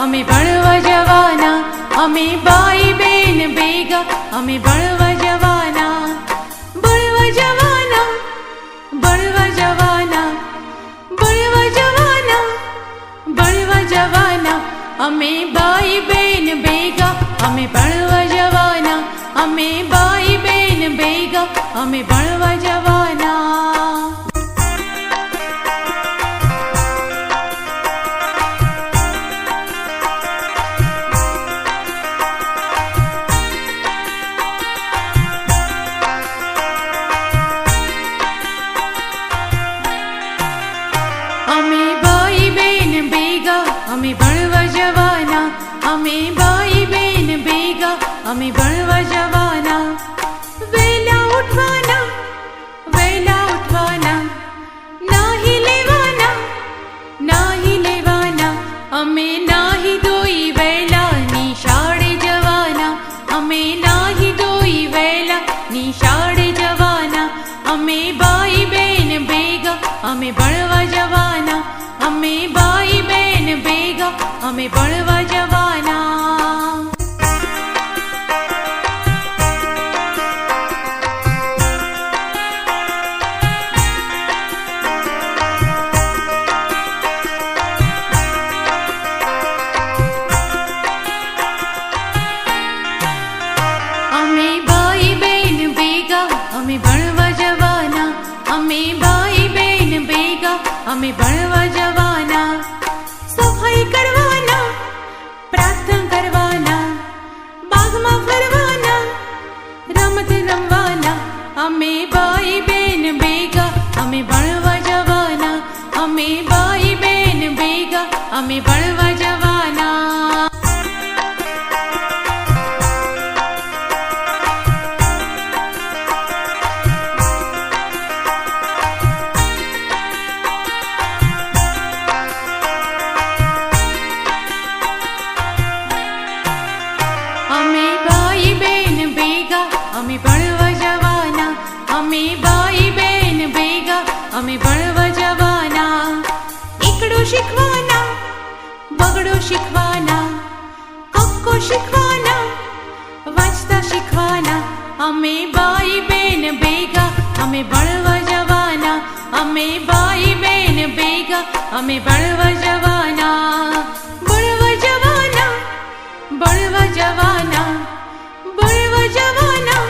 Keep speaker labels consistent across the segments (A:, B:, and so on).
A: અમે ભણવા જવાના, અમે ભાઈ બેન ભેગા, અમે ભણવા જવાના ભણવા જવાના ભણવા જવાના ભણવા જવાના ભણવા જવાના. અમે ભાઈ બેન ભેગા, અમે ભણવા જવાના, અમે ભાઈ બેન ભેગા, અમે ભણવા જવાના. ભેગા, અમે ભણવા જવાના. અમે ભાઈ બેન ભેગા, અમે ભણવા જવાના. વેલા ઉઠવાના વેલા ઉઠવાના. નાહી લેવાના નાહી લેવાના. અમે નાહી ધોઈ વેલા નિશાળે જવાના. અમે નાહી ધોઈ વેલા નિશાળે જવાના. અમે ભાઈ બેન ભેગા, અમે ભણવા જવાના. અમે ભાઈ બેન ભેગા અમે ભણવા જવાના. અમે બેન ભણવા જવાના. અમે ભાઈ બેન ભેગા અમે ભણવા અમે ભણવા જવાના. અમે ભાઈ બેન ભેગા અમે ભણવા જવાના. અમે शिकवाना वाचता शिकवाना અમે ભાઈ બેન ભેગા અમે ભણવા જવાના અમે ભાઈ બેન ભેગા અમે ભણવા જવાના ભણવા જવાના ભણવા જવાના ભણવા જવાના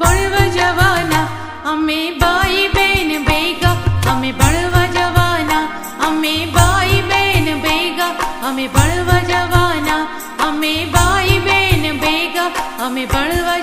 A: ભણવા જવાના અમે हमें बड़वा